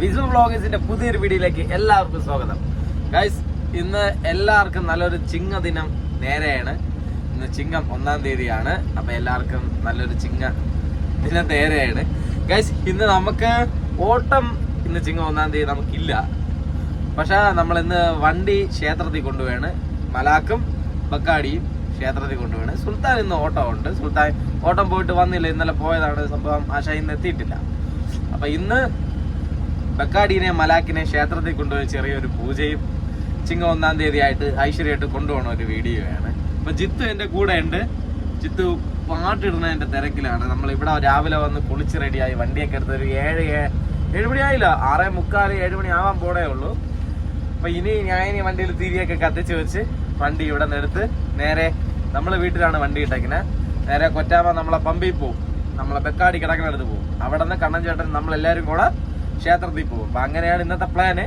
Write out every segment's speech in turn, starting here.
വിസു വ്ളോഗേഴ്സിന്റെ പുതിയൊരു വീഡിയോയിലേക്ക് എല്ലാവർക്കും സ്വാഗതം. ഗൈസ് ഇന്ന് എല്ലാവർക്കും നല്ലൊരു ചിങ്ങ ദിനം നേരെയാണ്. ഇന്ന് ചിങ്ങം ഒന്നാം തീയതിയാണ്. അപ്പൊ എല്ലാവർക്കും നല്ലൊരു ചിങ്ങ ദിനം നേരെയാണ്. ഗൈസ് ഇന്ന് നമുക്ക് ഓട്ടം ഇന്ന് ചിങ്ങം ഒന്നാം തീയതി നമുക്കില്ല. പക്ഷെ നമ്മൾ ഇന്ന് വണ്ടി ക്ഷേത്രത്തിൽ കൊണ്ടുപോയാണ് മലാക്കും ബക്കാടിയും ക്ഷേത്രത്തിൽ കൊണ്ടുപോയാണ് സുൽത്താൻ ഇന്ന് ഓട്ടം ഉണ്ട് സുൽത്താൻ ഓട്ടം പോയിട്ട് വന്നില്ല. ഇന്നലെ പോയതാണ്. സംഭവം ആശ ഇന്ന് എത്തിയിട്ടില്ല. അപ്പൊ ഇന്ന് ബക്കാടീനെ മലാക്കിനെ ക്ഷേത്രത്തിൽ കൊണ്ടുപോയി ചെറിയൊരു പൂജയും ചിങ്ങ ഒന്നാം തീയതി ആയിട്ട് ഐശ്വര്യമായിട്ട് കൊണ്ടുപോകണ ഒരു വീഡിയോയാണ്. അപ്പൊ ജിത്തു എന്റെ കൂടെ ഉണ്ട്. ജിത്തു പാട്ടിടുന്നതിന്റെ തിരക്കിലാണ്. നമ്മൾ ഇവിടെ രാവിലെ വന്ന് കുളിച്ച് റെഡിയായി വണ്ടിയൊക്കെ എടുത്ത് ഒരു ഏഴ് ഏഴ് മണിയായില്ല? ആറേ മുക്കാൽ ഏഴ് മണി ആവാൻ പോടേ ഉള്ളൂ. അപ്പൊ ഇനി ഞാൻ ഇനി വണ്ടിയിൽ തിരിയൊക്കെ കത്തിച്ച് വെച്ച് വണ്ടി ഇവിടെ നിന്ന് എടുത്ത് നേരെ നമ്മളെ വീട്ടിലാണ് വണ്ടി ഇട്ടേക്കുന്നത് നേരെ കൊറ്റാമ നമ്മളെ പമ്പിൽ പോവും. നമ്മളെ ബെക്കാടി കിടക്കുന്നിടത്ത് പോവും. അവിടെ നിന്ന് കണ്ണൻ ചേട്ടൻ നമ്മളെല്ലാവരും കൂടെ ക്ഷേത്രത്തിൽ പോകും. അപ്പൊ അങ്ങനെയാണ് ഇന്നത്തെ പ്ലാന്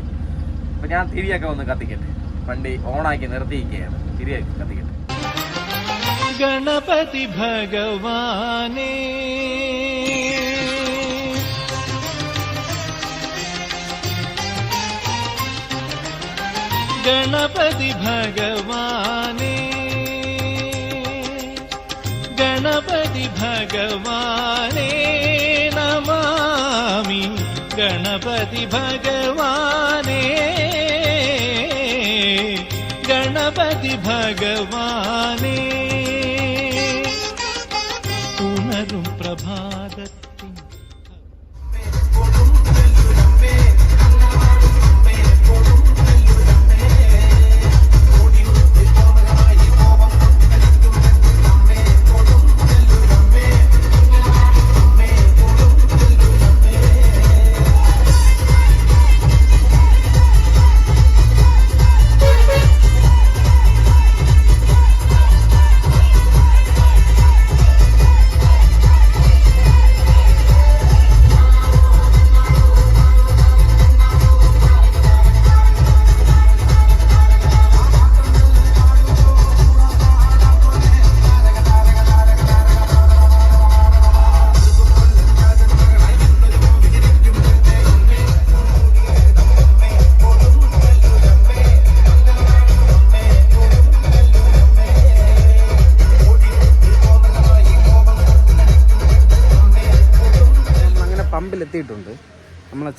അപ്പൊ ഞാൻ തിരിയൊക്കെ ഒന്ന് കത്തിക്കട്ടെ. വണ്ടി ഓണാക്കി നിർത്തിയിരിക്കുകയാണ്. തിരിയൊക്കെ കത്തിക്കട്ടെ. ഗണപതി ഭഗവാനേ. ഗണപതി ഭഗവാനേ. ഗണപതി ഭഗവാനേ. गणपति भगवाने गणपति भगवाने।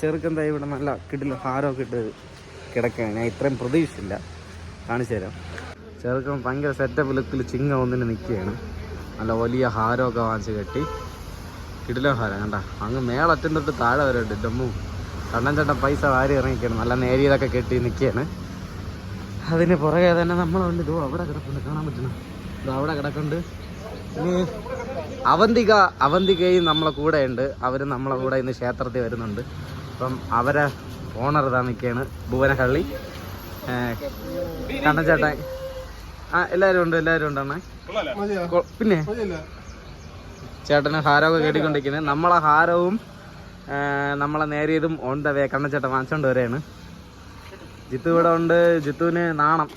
നമ്മളെ തൈ ഇവിടെ നല്ല കിടില ഹാരമൊക്കെ ഇട്ട് കിടക്കുകയാണ്. ഞാൻ ഇത്രയും പ്രതീക്ഷിച്ചില്ല. കാണിച്ചു തരാം. ചെറുക്കൻ ഭയങ്കര സെറ്റപ്പ് ലുക്കിൽ ചിങ്ങ ഒന്നിന് നിൽക്കുകയാണ്. നല്ല വലിയ ഹാരമൊക്കെ വാങ്ങിച്ച് കെട്ടി. കിടിലോ ഹാരം കണ്ട? അങ്ങ് മേളറ്റം തൊട്ട് താഴെ വരെ ഉണ്ട്. ഡമ്മു കണ്ണൻ ചേട്ടൻ പൈസ വാരി ഇറങ്ങിക്കാണ്. നല്ല നേരിയതൊക്കെ കെട്ടി നിൽക്കുകയാണ്. അതിന് പുറകെ തന്നെ നമ്മളുണ്ട് ഇതോ അവിടെ കിടപ്പുണ്ട്. കാണാൻ പറ്റണം ഇതോ അവിടെ കിടക്കുന്നുണ്ട്. ഇനി അവന്തിക അവന്തികയും നമ്മളെ കൂടെ ഉണ്ട് അവർ നമ്മളെ കൂടെ ഇന്ന് ക്ഷേത്രത്തിൽ വരുന്നുണ്ട്. അപ്പം അവരെ ഓണർ ഇതാ നിൽക്കുകയാണ് ഭുവനഹള്ളി. കണ്ണച്ചേട്ടൻ ആ എല്ലാവരും ഉണ്ട് എല്ലാവരും ഉണ്ടെന്നേ പിന്നെ? ചേട്ടന് ഹാരമൊക്കെ കേട്ടിക്കൊണ്ടിരിക്കുന്നത് നമ്മളെ ഹാരവും നമ്മളെ നേരിയതും ഓൺ ദ വേ കണ്ണച്ചേട്ടൻ വാങ്ങിച്ചോണ്ട് വരെയാണ് ജിത്തു ഇവിടെ ഉണ്ട്. ജിത്തുവിന് നാണം.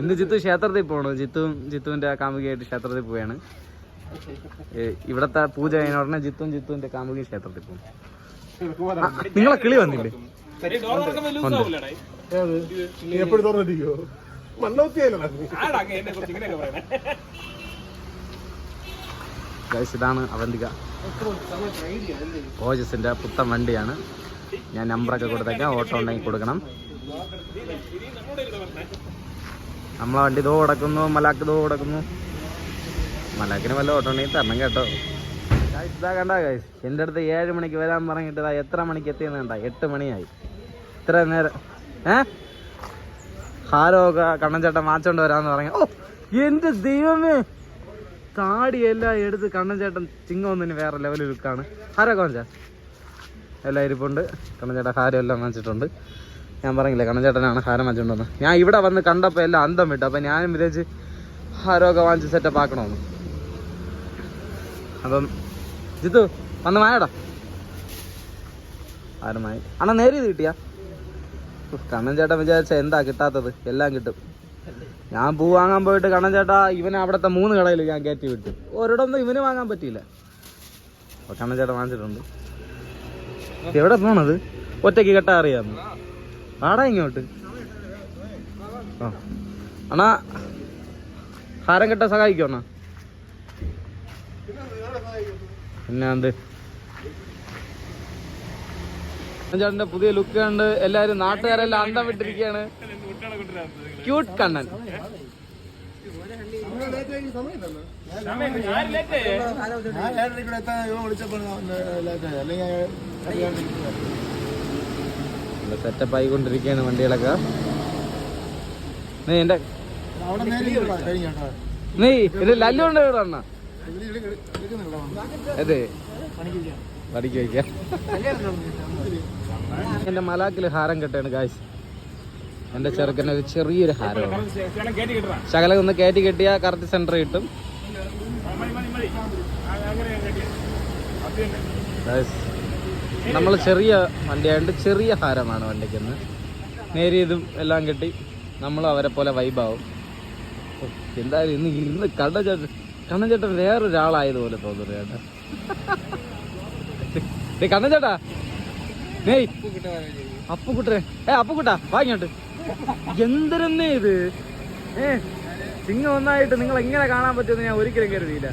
ഇന്ന് ജിത്തു ക്ഷേത്രത്തിൽ പോകണം ജിത്തുവും ജിത്തുവിന്റെ കാമുകിയായിട്ട് ക്ഷേത്രത്തിൽ പോവുകയാണ് ഇവിടുത്തെ പൂജ കഴിഞ്ഞ ഉടനെ ജിത്തും ജിത്തുവിന്റെ കാമുകി ക്ഷേത്രത്തിൽ പോകും നിങ്ങളെ കിളി വന്നില്ലേ? നീ എപ്പോഴും തുറന്നിട്ടിക്കോ മണ്ണോത്തിയല്ലടാ ഗൈസ് ഇതാണ് അവന്തിക. ഓജസിന്റെ പുത്തൻ വണ്ടിയാണ്. ഞാൻ നമ്പറൊക്കെ കൊടുത്തേക്കാം. ഓട്ടോ ഉണ്ടെങ്കിൽ കൊടുക്കണം. നമ്മളെ വണ്ടി ഇതോ കിടക്കുന്നു മലാക്ക് ഇതോ കിടക്കുന്നു. മലാക്കിന് വല്ല ഓട്ടോ ഉണ്ടെങ്കിൽ തരണം കേട്ടോ. എന്റെ അടുത്ത് ഏഴ് മണിക്ക് വരാൻ പറഞ്ഞിട്ട് എത്ര മണിക്ക് എത്തിയെന്ന് കണ്ട? എട്ട് മണിയായി. ഇത്ര നേരം ഏ? ഹാരമൊക്കെ കണ്ണൻചേട്ടൻ മാച്ചോണ്ട് വരാന്ന് പറഞ്ഞു. ഓ എന്റെ ദൈവമേ! താടിയെല്ലാം എടുത്ത് കണ്ണൻചേട്ടൻ ചിങ്ങൊന്നിന് വേറെ ലെവലിൽ ലുക്കാണ് ഹാരോ കോഞ്ച എല്ലാം ഇരിപ്പുണ്ട്. കണ്ണൻചേട്ടൻ ഹാരോ ഹാരം എല്ലാം വാങ്ങിച്ചിട്ടുണ്ട്. ഞാൻ പറഞ്ഞില്ലേ കണ്ണൻചേട്ടനാണ് ഹാരം വാങ്ങിച്ചുകൊണ്ടെന്ന് ഞാൻ ഇവിടെ വന്ന് കണ്ടപ്പോൾ എല്ലാം അന്തം വിട്ടു. അപ്പം ഞാനും വിചാരിച്ച് ഹാരമൊക്കെ വാങ്ങിച്ച് സെറ്റപ്പ് ആക്കണമെന്ന് അപ്പം ജിത്തു വന്ന് മായടാ. ആരും അണ്ണാ നേരെ ഇത് കിട്ടിയാ കണ്ണൻ ചേട്ടൻ വിചാരിച്ച എന്താ കിട്ടാത്തത്? എല്ലാം കിട്ടും. ഞാൻ പൂ വാങ്ങാൻ പോയിട്ട് കണ്ണൻ ചേട്ടാ ഇവനെ അവിടുത്തെ മൂന്ന് കടയിൽ ഞാൻ കയറ്റി വിട്ടു. ഒരിടൊന്നും ഇവന് വാങ്ങാൻ പറ്റിയില്ല. അപ്പൊ കണ്ണൻ ചേട്ടൻ വാങ്ങിച്ചിട്ടുണ്ട്. എവിടെ പോണത്? ഒറ്റയ്ക്ക് കെട്ടാ അറിയാന്ന് ആടാ ഇങ്ങോട്ട്. ആ. അണ്ണാ ഹാരം കെട്ടാൻ സഹായിക്കോ പിന്നെ എന്ത് ചേട്ടന്റെ പുതിയ ലുക്ക് കണ്ട് എല്ലാരും നാട്ടുകാരെല്ലാം അന്തം വിട്ടിരിക്കുകയാണ് ക്യൂട്ട് കണ്ണൻ സെറ്റപ്പ് ആയിക്കൊണ്ടിരിക്കുകയാണ് വണ്ടികളൊക്കെ. നീ എന്റെ നീ ഇത് ലല്ലുണ്ട് ഇവിടെ അണ്ണ അതെ. പഠിക്ക് വയ്ക്കാം എന്റെ മലാക്കിൽ ഹാരം കെട്ടാണ് കാശ് എന്റെ ചെറുക്കന്റെ ഒരു ചെറിയൊരു ഹാരമാണ്. ശകലം ഒന്ന് കയറ്റി കെട്ടിയാൽ കറക്റ്റ് സെന്റർ കിട്ടും. നമ്മൾ ചെറിയ വണ്ടിയായതുകൊണ്ട് ചെറിയ ഹാരമാണ് വണ്ടിക്ക് നേരിയതും എല്ലാം കെട്ടി. നമ്മൾ അവരെ പോലെ വൈബാവും എന്തായാലും ഇന്ന് ഇന്ന് കണ്ണചേട്ടൻ കണ്ണചേട്ടൻ വേറൊരാളായതുപോലെ തോന്നുന്നു ചേട്ടാ ഡേ കണ്ണചേട്ടാ നേയ് അപ്പുക്കുട്ടേ ഏ അപ്പുക്കുട്ടാ വാങ്ങിയോട്ട് എന്തരന്നേ ഇത്? ഏ സിംഗം ഒന്നായിട്ട് നിങ്ങൾ എങ്ങനെ കാണാൻ പറ്റുമെന്ന് ഞാൻ ഒരിക്കലും കരുതിയില്ല.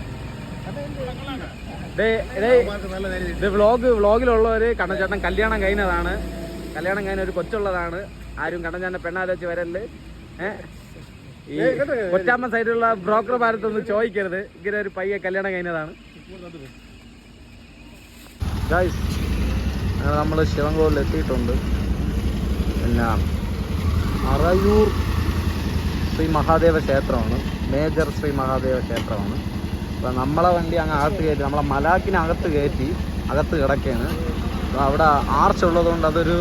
വ്ളോഗ് വ്ളോഗിലുള്ളവര് കണ്ണഞ്ചേട്ടൻ കല്യാണം കഴിഞ്ഞതാണ്. കല്യാണം കഴിഞ്ഞ ഒരു കൊച്ചുള്ളതാണ്. ആരും കണ്ണച്ചേട്ടൻ പെണ്ണാലോചിച്ച് വരൽ ഏഹ് ഈ കൊച്ചാമ്മ സൈഡിലുള്ള ബ്രോക്കർ ഭാരത്തൊന്ന് ചോദിക്കരുത്. ഇങ്ങനെ ഒരു പയ്യെ കല്യാണം കഴിഞ്ഞതാണ്. ഗായ്സ് നമ്മൾ ശിവൻകോവിൽ എത്തിയിട്ടുണ്ട്. പിന്നെ അറയൂർ ശ്രീ മഹാദേവ ക്ഷേത്രമാണ്. മേജർ ശ്രീ മഹാദേവ ക്ഷേത്രമാണ്. അപ്പോൾ നമ്മളെ വണ്ടി അങ്ങ് അകത്ത് കയറ്റി നമ്മളെ മലാക്കിനകത്ത് കയറ്റി അകത്ത് കിടക്കുകയാണ്. അപ്പോൾ അവിടെ ആർച്ച് ഉള്ളതുകൊണ്ട് അതൊരു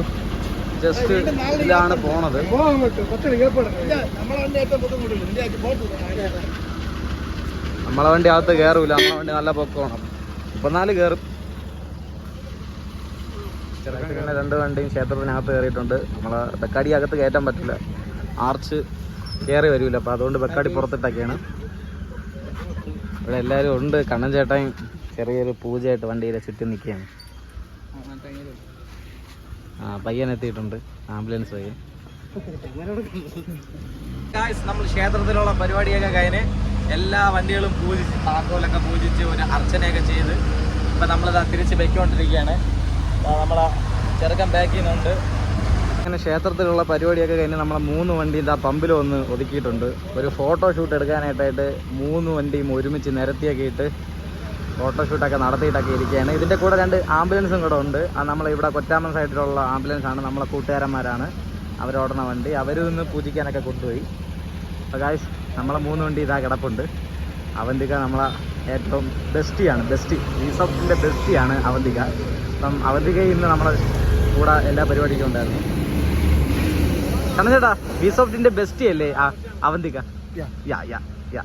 ജസ്റ്റ് ഇതിലാണ് പോണത്. നമ്മളെ വണ്ടി അകത്ത് കയറൂല നമ്മളെ വണ്ടി നല്ല പൊക്കമാണ് മുപ്പത്തിനാല് കയറും ചെറുക്കങ്ങനെ രണ്ട് വണ്ടിയും ക്ഷേത്രത്തിനകത്ത് കയറിയിട്ടുണ്ട് നമ്മളെ ബെക്കാടി അകത്ത് കയറ്റാൻ പറ്റില്ല. ആർച്ച് കയറി വരില്ല അപ്പോൾ അതുകൊണ്ട് ബെക്കാടി പുറത്തിട്ടൊക്കെയാണ്. ഇവിടെ എല്ലാവരും ഉണ്ട്. കണ്ണൻ ചേട്ടൻ ചെറിയൊരു പൂജയായിട്ട് വണ്ടിയിലെ ചുറ്റി നിൽക്കുകയാണ്. ആ പയ്യൻ എത്തിയിട്ടുണ്ട് ആംബുലൻസ് പയ്യൻ നമ്മൾ ക്ഷേത്രത്തിലുള്ള പരിപാടിയൊക്കെ കഴിഞ്ഞ് എല്ലാ വണ്ടികളും പൂജിച്ച് താക്കോലൊക്കെ പൂജിച്ച് ഒരു അർച്ചനയൊക്കെ ചെയ്ത് ഇപ്പം നമ്മളിതാ തിരിച്ച് വെക്കൊണ്ടിരിക്കുകയാണ് നമ്മളെ ചെറുക്കൻ ബാക്ക് ചെയ്യുന്നുണ്ട്. അങ്ങനെ ക്ഷേത്രത്തിലുള്ള പരിപാടിയൊക്കെ കഴിഞ്ഞ് നമ്മളെ മൂന്ന് വണ്ടി ഇതാ പമ്പിൽ ഒന്ന് ഒതുക്കിയിട്ടുണ്ട്. ഒരു ഫോട്ടോ ഷൂട്ട് എടുക്കാനായിട്ടായിട്ട് മൂന്ന് വണ്ടിയും ഒരുമിച്ച് നിരത്തിയൊക്കെ ഇട്ട് ഫോട്ടോഷൂട്ടൊക്കെ നടത്തിയിട്ടൊക്കെ ഇരിക്കുകയാണ്. ഇതിന്റെ കൂടെ രണ്ട് ആംബുലൻസും കൂടെ ഉണ്ട്. ആ നമ്മൾ ഇവിടെ കൊറ്റാമൻ സൈഡിലുള്ള ആംബുലൻസാണ്. നമ്മളെ കൂട്ടുകാരന്മാരാണ്. അവരോടണ വണ്ടി. അവർ ഇന്ന് പൂജിക്കാനൊക്കെ കൊണ്ടുപോയി. അപ്പോൾ ഗായ്സ് നമ്മളെ മൂന്ന് വണ്ടി ഇതാ കിടപ്പുണ്ട്. അവന്തിക നമ്മളെ ഏറ്റവും ബെസ്റ്റിയാണ്. ബെസ്റ്റി റീസോഫ്റ്റിന്റെ ബെസ്റ്റിയാണ് അവന്തിക. അപ്പം അവന്തിക ഇന്ന് നമ്മളെ കൂടെ എല്ലാ പരിപാടിക്കും ഉണ്ടായിരുന്നു. കണ്ണചേട്ടാ ചേട്ടാ റീസോഫ്റ്റിന്റെ ബെസ്റ്റി അല്ലേ ആ അവന്തിക യാ യാ യാ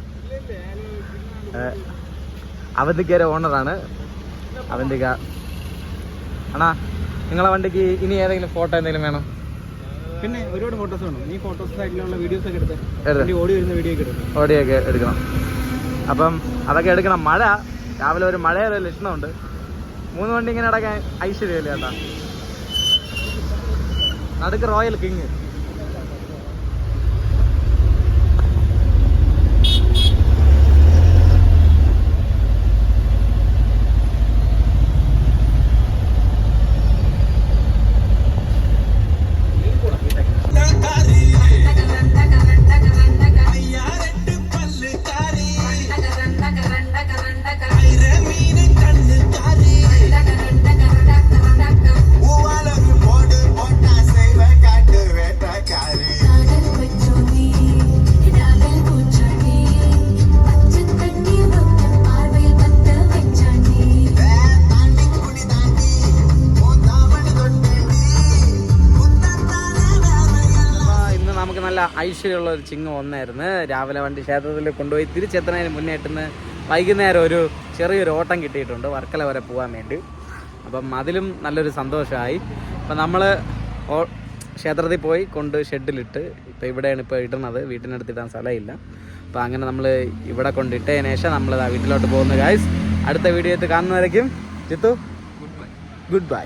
അവന്തിക്കയുടെ ഓണറാണ്. അവന്തിക. അണാ നിങ്ങളെ വണ്ടിക്ക് ഇനി ഏതെങ്കിലും ഫോട്ടോ എന്തെങ്കിലും വേണം? പിന്നെ ഒരുപാട് ഫോട്ടോസ് വേണം. നീ ഫോട്ടോസ് സൈഡിലുള്ള വീഡിയോസ് ഒക്കെ എടുത്ത് ഓടി വരുന്ന വീഡിയോ ഒക്കെ എടുത്ത് ഓടിയൊക്കെ എടുക്കണം. അപ്പം അതൊക്കെ എടുക്കണം. മഴ. രാവിലെ ഒരു മഴയൊരു ലക്ഷണമുണ്ട്. മൂന്ന് വണ്ടി ഇങ്ങനെ അടക്കാൻ ഐശ്വര്യമല്ലേ ചേട്ടാ നടുക്ക് റോയൽ കിങ് ഐശ്വര്യമുള്ള ഒരു ചിങ്ങം ഒന്നായിരുന്നു രാവിലെ വണ്ടി ക്ഷേത്രത്തിൽ കൊണ്ടുപോയി തിരിച്ചെത്തുന്നതിന് മുന്നേറ്റുന്ന വൈകുന്നേരം ഒരു ചെറിയൊരു ഓട്ടം കിട്ടിയിട്ടുണ്ട്. വർക്കല വരെ പോകാൻ വേണ്ടി. അപ്പം അതിലും നല്ലൊരു സന്തോഷമായി. അപ്പം നമ്മൾ ക്ഷേത്രത്തിൽ പോയി കൊണ്ട് ഷെഡിലിട്ട് ഇപ്പം ഇവിടെയാണ് ഇപ്പോൾ ഇടുന്നത്. വീട്ടിനടുത്ത് ഇടാൻ സ്ഥലമില്ല. അപ്പോൾ അങ്ങനെ നമ്മൾ ഇവിടെ കൊണ്ടിട്ടതിന് ശേഷം നമ്മൾ വീട്ടിലോട്ട് പോകുന്നു ഗായ്സ് അടുത്ത വീഡിയോ കാണുന്നവരേക്കും ചിത്തു ഗുഡ് ബൈ